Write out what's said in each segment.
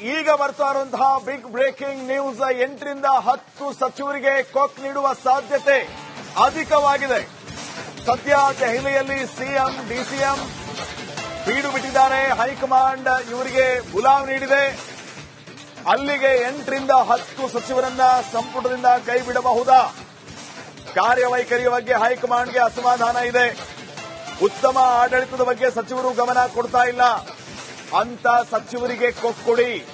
ಈಗ ಬರ್ತಾ ಇರುವಂತಹ ಬಿಗ್ ಬ್ರೇಕಿಂಗ್ ನ್ಯೂಸ್ ಎಂಟರಿಂದ ಹತ್ತು ಸಚಿವರಿಗೆ ಕೊಕ್ ನೀಡುವ ಸಾಧ್ಯತೆ ಅಧಿಕವಾಗಿದೆ. ಸದ್ಯ ದೆಹಲಿಯಲ್ಲಿ ಸಿಎಂ, ಡಿಸಿಎಂ ಬೀಡು ಬಿಟ್ಟಿದ್ದಾರೆ. ಹೈಕಮಾಂಡ್ ಇವರಿಗೆ ಬುಲಾವ್ ನೀಡಿದೆ. ಅಲ್ಲಿಗೆ ಎಂಟರಿಂದ ಹತ್ತು ಸಚಿವರನ್ನ ಸಂಪುಟದಿಂದ ಕೈ ಬಿಡಬಹುದಾ? ಕಾರ್ಯವೈಖರಿಯ ಬಗ್ಗೆ ಹೈಕಮಾಂಡ್ಗೆ ಅಸಮಾಧಾನ ಇದೆ. ಉತ್ತಮ ಆಡಳಿತದ ಬಗ್ಗೆ ಸಚಿವರು ಗಮನ ಕೊಡ್ತಾ ಇಲ್ಲ. ಅಂತ ಸಚಿವರಿಗೆ ಕೊಕ್ಕೊಡಿ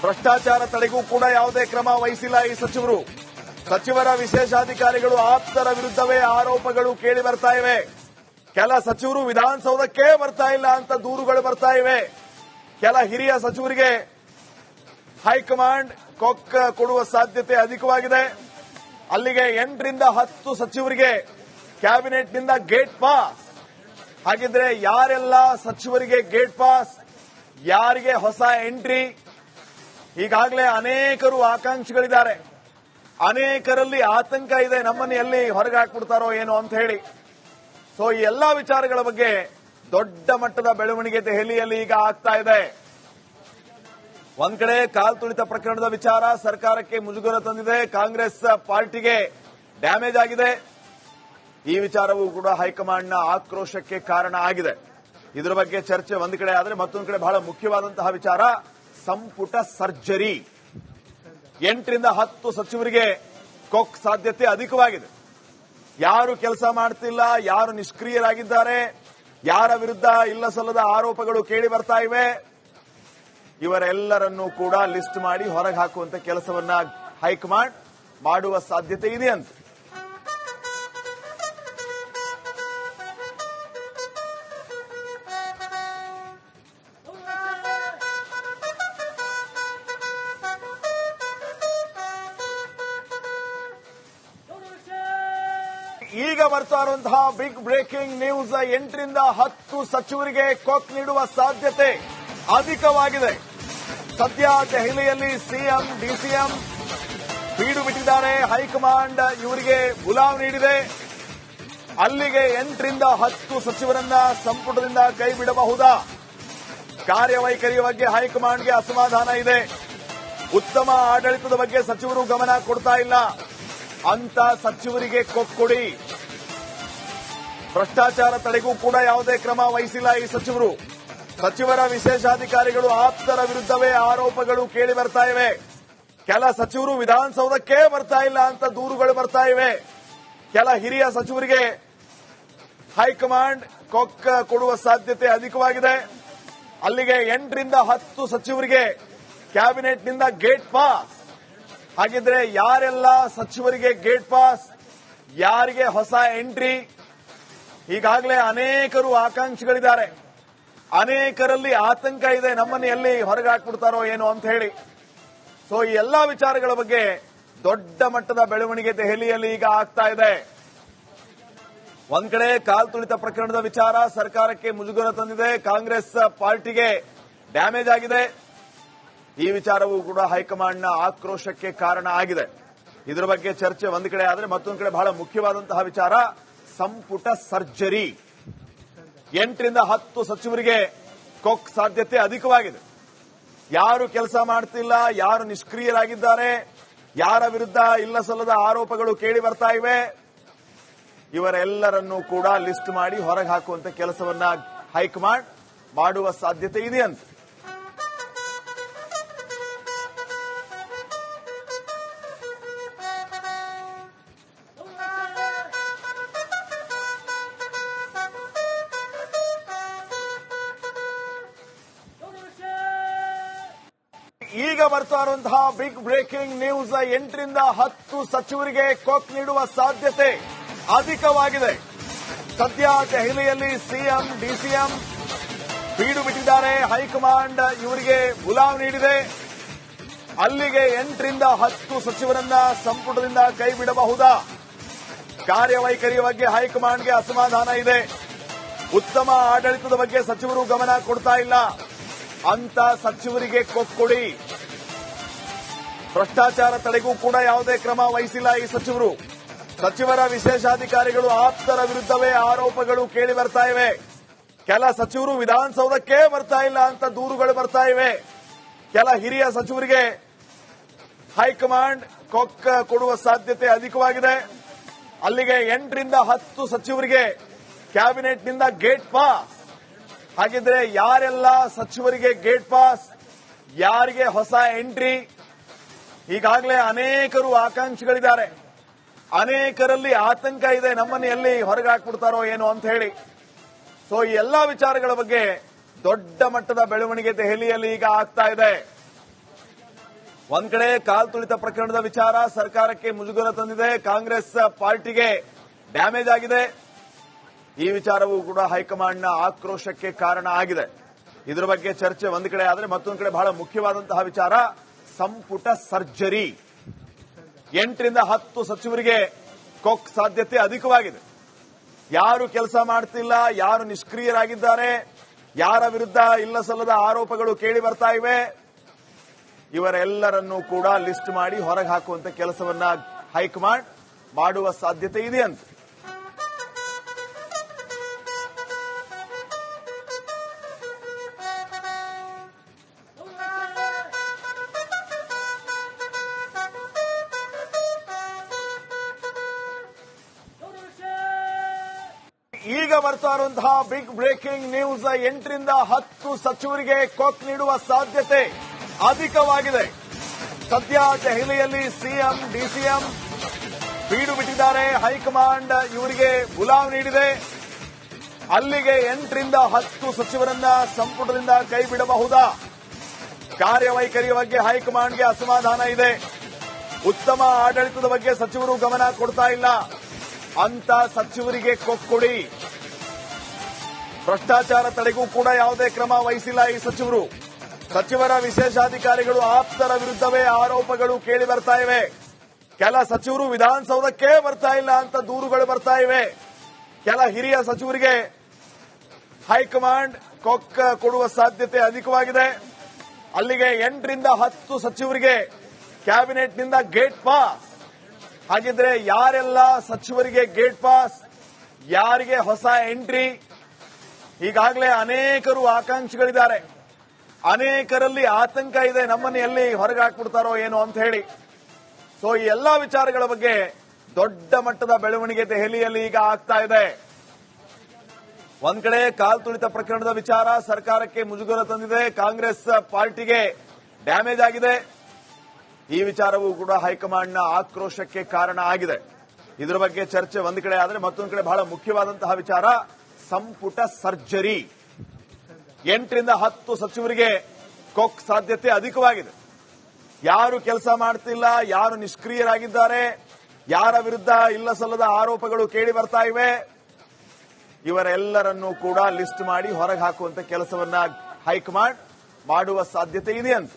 ಭ್ರಷ್ಟಾಚಾರ ತಡೆಗೂ ಕೂಡ ಯಾವುದೇ ಕ್ರಮ ವಹಿಸಿಲ್ಲ ಈ ಸಚಿವರು. ಸಚಿವರ ವಿಶೇಷಾಧಿಕಾರಿಗಳು ಆಪ್ತರ ವಿರುದ್ಧವೇ ಆರೋಪಗಳು ಕೇಳಿ ಬರ್ತಾ ಇವೆ. ಕೆಲ ಸಚಿವರು ವಿಧಾನಸೌಧಕ್ಕೆ ಬರ್ತಾ ಇಲ್ಲ ಅಂತ ದೂರುಗಳು ಬರ್ತಾ ಇವೆ. ಕೆಲ ಹಿರಿಯ ಸಚಿವರಿಗೆ ಹೈಕಮಾಂಡ್ ಕೊಕ್ಕ ಕೊಡುವ ಸಾಧ್ಯತೆ ಅಧಿಕವಾಗಿದೆ. ಅಲ್ಲಿಗೆ ಎಂಟರಿಂದ ಹತ್ತು ಸಚಿವರಿಗೆ ಕ್ಯಾಬಿನೆಟ್ನಿಂದ ಗೇಟ್ ಪಾಸ್. ಹಾಗಿದ್ರೆ ಯಾರೆಲ್ಲ ಸಚಿವರಿಗೆ ಗೇಟ್ ಪಾಸ್ ಯಾರಿಗೆ ಹೊಸ ಎಂಟ್ರಿ ಈಗಾಗಲೇ ಅನೇಕರು ಆಕಾಂಕ್ಷಿಗಳಿದ್ದಾರೆ. ಅನೇಕರಲ್ಲಿ ಆತಂಕ ಇದೆ ನಮ್ಮನ್ನು ಎಲ್ಲಿ ಹೊರಗೆ ಹಾಕ್ಬಿಡ್ತಾರೋ ಏನೋ ಅಂತ ಹೇಳಿ. ಸೊ ಈ ಎಲ್ಲಾ ವಿಚಾರಗಳ ಬಗ್ಗೆ ದೊಡ್ಡ ಮಟ್ಟದ ಬೆಳವಣಿಗೆ ದೆಹಲಿಯಲ್ಲಿ ಈಗ ಆಗ್ತಾ ಇದೆ. ಒಂದ್ ಕಡೆ ಕಾಲ್ ತುಳಿತ ಪ್ರಕರಣದ ವಿಚಾರ ಸರ್ಕಾರಕ್ಕೆ ಮುಜುಗರ ತಂದಿದೆ. ಕಾಂಗ್ರೆಸ್ ಪಾರ್ಟಿಗೆ ಡ್ಯಾಮೇಜ್ ಆಗಿದೆ. ಈ ವಿಚಾರವೂ ಕೂಡ ಹೈಕಮಾಂಡ್ನ ಆಕ್ರೋಶಕ್ಕೆ ಕಾರಣ ಆಗಿದೆ. ಇದರ ಬಗ್ಗೆ ಚರ್ಚೆ ಒಂದು ಕಡೆ ಆದರೆ ಮತ್ತೊಂದು ಕಡೆ ಬಹಳ ಮುಖ್ಯವಾದಂತಹ ವಿಚಾರ, ಸಂಪುಟ ಸರ್ಜರಿ. ಎಂಟರಿಂದ ಹತ್ತು ಸಚಿವರಿಗೆ ಕೊಕ್ ಸಾಧ್ಯತೆ ಅಧಿಕವಾಗಿದೆ. ಯಾರು ಕೆಲಸ ಮಾಡ್ತಿಲ್ಲ, ಯಾರು ನಿಷ್ಕ್ರಿಯರಾಗಿದ್ದಾರೆ, ಯಾರ ವಿರುದ್ಧ ಇಲ್ಲ ಸಲ್ಲದ ಆರೋಪಗಳು ಕೇಳಿ ಬರ್ತಾ ಇವೆ. ಇವರೆಲ್ಲರನ್ನೂ ಕೂಡ ಲಿಸ್ಟ್ ಮಾಡಿ ಹೊರಗೆ ಹಾಕುವಂತ ಕೆಲಸವನ್ನ ಹೈಕಮಾಂಡ್ ಮಾಡುವ ಸಾಧ್ಯತೆ ಇದೆ ಅಂತ ಈಗ ಬರ್ತಾ ಇರುವಂತಹ ಬಿಗ್ ಬ್ರೇಕಿಂಗ್ ನ್ಯೂಸ್ ಎಂಟರಿಂದ ಹತ್ತು ಸಚಿವರಿಗೆ ಕೊಕ್ ನೀಡುವ ಸಾಧ್ಯತೆ ಅಧಿಕವಾಗಿದೆ. ಸದ್ಯ ದೆಹಲಿಯಲ್ಲಿ ಸಿಎಂ, ಡಿಸಿಎಂ ಬೀಡು ಬಿಟ್ಟಿದ್ದಾರೆ. ಹೈಕಮಾಂಡ್ ಇವರಿಗೆ ಬುಲಾವ್ ನೀಡಿದೆ. ಅಲ್ಲಿಗೆ ಎಂಟರಿಂದ ಹತ್ತು ಸಚಿವರನ್ನ ಸಂಪುಟದಿಂದ ಕೈ ಬಿಡಬಹುದಾ? ಕಾರ್ಯವೈಖರಿಯ ಬಗ್ಗೆ ಹೈಕಮಾಂಡ್ಗೆ ಅಸಮಾಧಾನ ಇದೆ. ಉತ್ತಮ ಆಡಳಿತದ ಬಗ್ಗೆ ಸಚಿವರು ಗಮನ ಕೊಡ್ತಾ ಇಲ್ಲ. ಅಂತ ಸಚಿವರಿಗೆ ಕೊಕ್ಕೊಡಿ ಭ್ರಷ್ಟಾಚಾರ ತಡೆಗೂ ಕೂಡ ಯಾವುದೇ ಕ್ರಮ ವಹಿಸಿಲ್ಲ ಈ ಸಚಿವರು. ಸಚಿವರ ವಿಶೇಷಾಧಿಕಾರಿಗಳು ಆಪ್ತರ ವಿರುದ್ಧವೇ ಆರೋಪಗಳು ಕೇಳಿ ಬರ್ತಾ ಇವೆ. ಕೆಲ ಸಚಿವರು ವಿಧಾನಸೌಧಕ್ಕೆ ಬರ್ತಾ ಇಲ್ಲ ಅಂತ ದೂರುಗಳು ಬರ್ತಾ ಇವೆ. ಕೆಲ ಹಿರಿಯ ಸಚಿವರಿಗೆ ಹೈಕಮಾಂಡ್ ಕೊಕ್ಕ ಕೊಡುವ ಸಾಧ್ಯತೆ ಅಧಿಕವಾಗಿದೆ. ಅಲ್ಲಿಗೆ ಎಂಟರಿಂದ ಹತ್ತು ಸಚಿವರಿಗೆ ಕ್ಯಾಬಿನೆಟ್ನಿಂದ ಗೇಟ್ ಪಾಸ್. ಹಾಗಿದ್ರೆ ಯಾರೆಲ್ಲ ಸಚಿವರಿಗೆ ಗೇಟ್ ಪಾಸ್? ಯಾರಿಗೆ ಹೊಸ ಎಂಟ್ರಿ? ಈಗಾಗಲೇ ಅನೇಕರು ಆಕಾಂಕ್ಷಿಗಳಿದ್ದಾರೆ. ಅನೇಕರಲ್ಲಿ ಆತಂಕ ಇದೆ ನಮ್ಮನ್ನು ಎಲ್ಲಿ ಹೊರಗೆ ಹಾಕ್ಬಿಡ್ತಾರೋ ಏನೋ ಅಂತ ಹೇಳಿ. ಸೊ ಈ ಎಲ್ಲಾ ವಿಚಾರಗಳ ಬಗ್ಗೆ ದೊಡ್ಡ ಮಟ್ಟದ ಬೆಳವಣಿಗೆ ದೆಹಲಿಯಲ್ಲಿ ಈಗ ಆಗ್ತಾ ಇದೆ. ಒಂದ್ ಕಡೆ ಕಾಲ್ ತುಳಿತ ಪ್ರಕರಣದ ವಿಚಾರ ಸರ್ಕಾರಕ್ಕೆ ಮುಜುಗರ ತಂದಿದೆ. ಕಾಂಗ್ರೆಸ್ ಪಾರ್ಟಿಗೆ ಡ್ಯಾಮೇಜ್ ಆಗಿದೆ. ಈ ವಿಚಾರವೂ ಕೂಡ ಹೈಕಮಾಂಡ್ನ ಆಕ್ರೋಶಕ್ಕೆ ಕಾರಣ ಆಗಿದೆ. ಇದರ ಬಗ್ಗೆ ಚರ್ಚೆ ಒಂದ್ ಕಡೆ ಆದರೆ ಮತ್ತೊಂದು ಕಡೆ ಬಹಳ ಮುಖ್ಯವಾದಂತಹ ವಿಚಾರ. ಸಂಪುಟ ಸರ್ಜರಿ. ಎಂಟರಿಂದ ಹತ್ತು ಸಚಿವರಿಗೆ ಕೊಕ್ ಸಾಧ್ಯತೆ ಅಧಿಕವಾಗಿದೆ. ಯಾರು ಕೆಲಸ ಮಾಡ್ತಿಲ್ಲ, ಯಾರು ನಿಷ್ಕ್ರಿಯರಾಗಿದ್ದಾರೆ, ಯಾರ ವಿರುದ್ಧ ಇಲ್ಲ ಸಲ್ಲದ ಆರೋಪಗಳು ಕೇಳಿ ಬರ್ತಾ ಇವೆ. ಇವರೆಲ್ಲರನ್ನೂ ಕೂಡ ಲಿಸ್ಟ್ ಮಾಡಿ ಹೊರಗೆ ಹಾಕುವಂತ ಕೆಲಸವನ್ನ ಹೈಕಮಾಂಡ್ ಮಾಡುವ ಸಾಧ್ಯತೆ ಇದೆ ಅಂತ ಈಗ ಬರ್ತಾ ಇರುವಂತಹ ಬಿಗ್ ಬ್ರೇಕಿಂಗ್ ನ್ಯೂಸ್ ಎಂಟರಿಂದ ಹತ್ತು ಸಚಿವರಿಗೆ ಕೊಕ್ ನೀಡುವ ಸಾಧ್ಯತೆ ಅಧಿಕವಾಗಿದೆ. ಸದ್ಯ ದೆಹಲಿಯಲ್ಲಿ ಸಿಎಂ, ಡಿಸಿಎಂ ಬೀಡು ಬಿಟ್ಟಿದ್ದಾರೆ. ಹೈಕಮಾಂಡ್ ಇವರಿಗೆ ಬುಲಾವ್ ನೀಡಿದೆ. ಅಲ್ಲಿಗೆ ಎಂಟರಿಂದ ಹತ್ತು ಸಚಿವರನ್ನ ಸಂಪುಟದಿಂದ ಕೈ ಬಿಡಬಹುದಾ? ಕಾರ್ಯವೈಖರಿಯ ಬಗ್ಗೆ ಹೈಕಮಾಂಡ್ಗೆ ಅಸಮಾಧಾನ ಇದೆ. ಉತ್ತಮ ಆಡಳಿತದ ಬಗ್ಗೆ ಸಚಿವರು ಗಮನ ಕೊಡ್ತಾ ಇಲ್ಲ. ಅಂತ ಸಚಿವರಿಗೆ ಕೊಕ್ಕೊಡಿ ಭ್ರಷ್ಟಾಚಾರ ತಡೆಗೂ ಕೂಡ ಯಾವುದೇ ಕ್ರಮ ವಹಿಸಿಲ್ಲ ಈ ಸಚಿವರು. ಸಚಿವರ ವಿಶೇಷಾಧಿಕಾರಿಗಳು ಆಪ್ತರ ವಿರುದ್ಧವೇ ಆರೋಪಗಳು ಕೇಳಿ ಬರ್ತಾ ಇವೆ. ಕೆಲ ಸಚಿವರು ವಿಧಾನಸೌಧಕ್ಕೆ ಬರ್ತಾ ಇಲ್ಲ ಅಂತ ದೂರುಗಳು ಬರ್ತಾ ಇವೆ. ಕೆಲ ಹಿರಿಯ ಸಚಿವರಿಗೆ ಹೈಕಮಾಂಡ್ ಕೊಕ್ಕ ಕೊಡುವ ಸಾಧ್ಯತೆ ಅಧಿಕವಾಗಿದೆ. ಅಲ್ಲಿಗೆ ಎಂಟರಿಂದ ಹತ್ತು ಸಚಿವರಿಗೆ ಕ್ಯಾಬಿನೆಟ್ನಿಂದ ಗೇಟ್ ಪಾಸ್. ಹಾಗಿದ್ರೆ ಯಾರೆಲ್ಲ ಸಚಿವರಿಗೆ ಗೇಟ್ ಪಾಸ್? ಯಾರಿಗೆ ಹೊಸ ಎಂಟ್ರಿ? ಈಗಾಗಲೇ ಅನೇಕರು ಆಕಾಂಕ್ಷಿಗಳಿದ್ದಾರೆ. ಅನೇಕರಲ್ಲಿ ಆತಂಕ ಇದೆ ನಮ್ಮನ್ನು ಎಲ್ಲಿ ಹೊರಗೆ ಹಾಕ್ಬಿಡ್ತಾರೋ ಏನು ಅಂತ ಹೇಳಿ. ಸೊ ಈ ಎಲ್ಲಾ ವಿಚಾರಗಳ ಬಗ್ಗೆ ದೊಡ್ಡ ಮಟ್ಟದ ಬೆಳವಣಿಗೆ ದೆಹಲಿಯಲ್ಲಿ ಈಗ ಆಗ್ತಾ ಇದೆ. ಒಂದ್ ಕಡೆ ಕಾಲ್ ತುಳಿತ ಪ್ರಕರಣದ ವಿಚಾರ ಸರ್ಕಾರಕ್ಕೆ ಮುಜುಗರ ತಂದಿದೆ. ಕಾಂಗ್ರೆಸ್ ಪಾರ್ಟಿಗೆ ಡ್ಯಾಮೇಜ್ ಆಗಿದೆ. ಈ ವಿಚಾರವೂ ಕೂಡ ಹೈಕಮಾಂಡ್ನ ಆಕ್ರೋಶಕ್ಕೆ ಕಾರಣ ಆಗಿದೆ. ಇದರ ಬಗ್ಗೆ ಚರ್ಚೆ ಒಂದ್ ಕಡೆ ಆದರೆ ಮತ್ತೊಂದು ಕಡೆ ಬಹಳ ಮುಖ್ಯವಾದಂತಹ ವಿಚಾರ. ಸಂಪುಟ ಸರ್ಜರಿ. ಎಂಟರಿಂದ ಹತ್ತು ಸಚಿವರಿಗೆ ಕೊಕ್ ಸಾಧ್ಯತೆ ಅಧಿಕವಾಗಿದೆ. ಯಾರು ಕೆಲಸ ಮಾಡ್ತಿಲ್ಲ, ಯಾರು ನಿಷ್ಕ್ರಿಯರಾಗಿದ್ದಾರೆ, ಯಾರ ವಿರುದ್ಧ ಇಲ್ಲ ಸಲ್ಲದ ಆರೋಪಗಳು ಕೇಳಿ ಬರ್ತಾ ಇವೆ. ಇವರೆಲ್ಲರನ್ನೂ ಕೂಡ ಲಿಸ್ಟ್ ಮಾಡಿ ಹೊರಗೆ ಹಾಕುವಂತ ಕೆಲಸವನ್ನ ಹೈಕಮಾಂಡ್ ಮಾಡುವ ಸಾಧ್ಯತೆ ಇದೆ ಅಂತ ಬರ್ತಾ ಇರುವಂತಹ ಬಿಗ್ ಬ್ರೇಕಿಂಗ್ ನ್ಯೂಸ್ ಎಂಟರಿಂದ ಹತ್ತು ಸಚಿವರಿಗೆ ಕೊಕ್ ನೀಡುವ ಸಾಧ್ಯತೆ ಅಧಿಕವಾಗಿದೆ. ಸದ್ಯ ದೆಹಲಿಯಲ್ಲಿ ಸಿಎಂ, ಡಿಸಿಎಂ ಬೀಡು ಬಿಟ್ಟಿದ್ದಾರೆ. ಹೈಕಮಾಂಡ್ ಇವರಿಗೆ ಗುಲಾವ್ ನೀಡಿದೆ. ಅಲ್ಲಿಗೆ ಎಂಟರಿಂದ ಹತ್ತು ಸಚಿವರನ್ನ ಸಂಪುಟದಿಂದ ಕೈ ಬಿಡಬಹುದಾ? ಕಾರ್ಯವೈಖರಿಯ ಬಗ್ಗೆ ಹೈಕಮಾಂಡ್ಗೆ ಅಸಮಾಧಾನ ಇದೆ. ಉತ್ತಮ ಆಡಳಿತದ ಬಗ್ಗೆ ಸಚಿವರು ಗಮನ ಕೊಡ್ತಾ ಇಲ್ಲ. ಅಂತ ಸಚಿವರಿಗೆ ಕೊಕ್ಕೊಡಿ ಭ್ರಷ್ಟಾಚಾರ ತಡೆಗೂ ಕೂಡ ಯಾವುದೇ ಕ್ರಮ ವಹಿಸಿಲ್ಲ ಈ ಸಚಿವರು. ಸಚಿವರ ವಿಶೇಷಾಧಿಕಾರಿಗಳು ಆಪ್ತರ ವಿರುದ್ಧವೇ ಆರೋಪಗಳು ಕೇಳಿ ಬರ್ತಾ ಇವೆ. ಕೆಲ ಸಚಿವರು ವಿಧಾನಸೌಧಕ್ಕೆ ಬರ್ತಾ ಇಲ್ಲ ಅಂತ ದೂರುಗಳು ಬರ್ತಾ ಇವೆ. ಕೆಲ ಹಿರಿಯ ಸಚಿವರಿಗೆ ಹೈಕಮಾಂಡ್ ಕೊಕ್ಕ ಕೊಡುವ ಸಾಧ್ಯತೆ ಅಧಿಕವಾಗಿದೆ. ಅಲ್ಲಿಗೆ ಎಂಟರಿಂದ ಹತ್ತು ಸಚಿವರಿಗೆ ಕ್ಯಾಬಿನೆಟ್ನಿಂದ ಗೇಟ್ ಪಾಸ್. ಹಾಗಿದ್ರೆ ಯಾರೆಲ್ಲ ಸಚಿವರಿಗೆ ಗೇಟ್ ಪಾಸ್? ಯಾರಿಗೆ ಹೊಸ ಎಂಟ್ರಿ? ಈಗಾಗಲೇ ಅನೇಕರು ಆಕಾಂಕ್ಷಿಗಳಿದ್ದಾರೆ. ಅನೇಕರಲ್ಲಿ ಆತಂಕ ಇದೆ ನಮ್ಮನ್ನು ಎಲ್ಲಿ ಹೊರಗೆ ಹಾಕ್ಬಿಡ್ತಾರೋ ಏನೋ ಅಂತ ಹೇಳಿ. ಸೊ ಈ ಎಲ್ಲಾ ವಿಚಾರಗಳ ಬಗ್ಗೆ ದೊಡ್ಡ ಮಟ್ಟದ ಬೆಳವಣಿಗೆ ದೆಹಲಿಯಲ್ಲಿ ಈಗ ಆಗ್ತಾ ಇದೆ. ಒಂದ್ ಕಡೆ ಕಾಲ್ ತುಳಿತ ಪ್ರಕರಣದ ವಿಚಾರ ಸರ್ಕಾರಕ್ಕೆ ಮುಜುಗರ ತಂದಿದೆ. ಕಾಂಗ್ರೆಸ್ ಪಾರ್ಟಿಗೆ ಡ್ಯಾಮೇಜ್ ಆಗಿದೆ. ಈ ವಿಚಾರವೂ ಕೂಡ ಹೈಕಮಾಂಡ್ನ ಆಕ್ರೋಶಕ್ಕೆ ಕಾರಣ ಆಗಿದೆ. ಇದರ ಬಗ್ಗೆ ಚರ್ಚೆ ಒಂದ್ ಕಡೆ ಆದ್ರೆ ಮತ್ತೊಂದು ಕಡೆ ಬಹಳ ಮುಖ್ಯವಾದಂತಹ ವಿಚಾರ. ಸಂಪುಟ ಸರ್ಜರಿ. ಎಂಟರಿಂದ ಹತ್ತು ಸಚಿವರಿಗೆ ಕೊಕ್ ಸಾಧ್ಯತೆ ಅಧಿಕವಾಗಿದೆ. ಯಾರು ಕೆಲಸ ಮಾಡ್ತಿಲ್ಲ, ಯಾರು ನಿಷ್ಕ್ರಿಯರಾಗಿದ್ದಾರೆ, ಯಾರ ವಿರುದ್ಧ ಇಲ್ಲ ಸಲ್ಲದ ಆರೋಪಗಳು ಕೇಳಿ ಬರ್ತಾ ಇವೆ. ಇವರೆಲ್ಲರನ್ನೂ ಕೂಡ ಲಿಸ್ಟ್ ಮಾಡಿ ಹೊರಗೆ ಹಾಕುವಂತ ಕೆಲಸವನ್ನ ಹೈಕಮಾಂಡ್ ಮಾಡುವ ಸಾಧ್ಯತೆ ಇದೆ ಅಂತ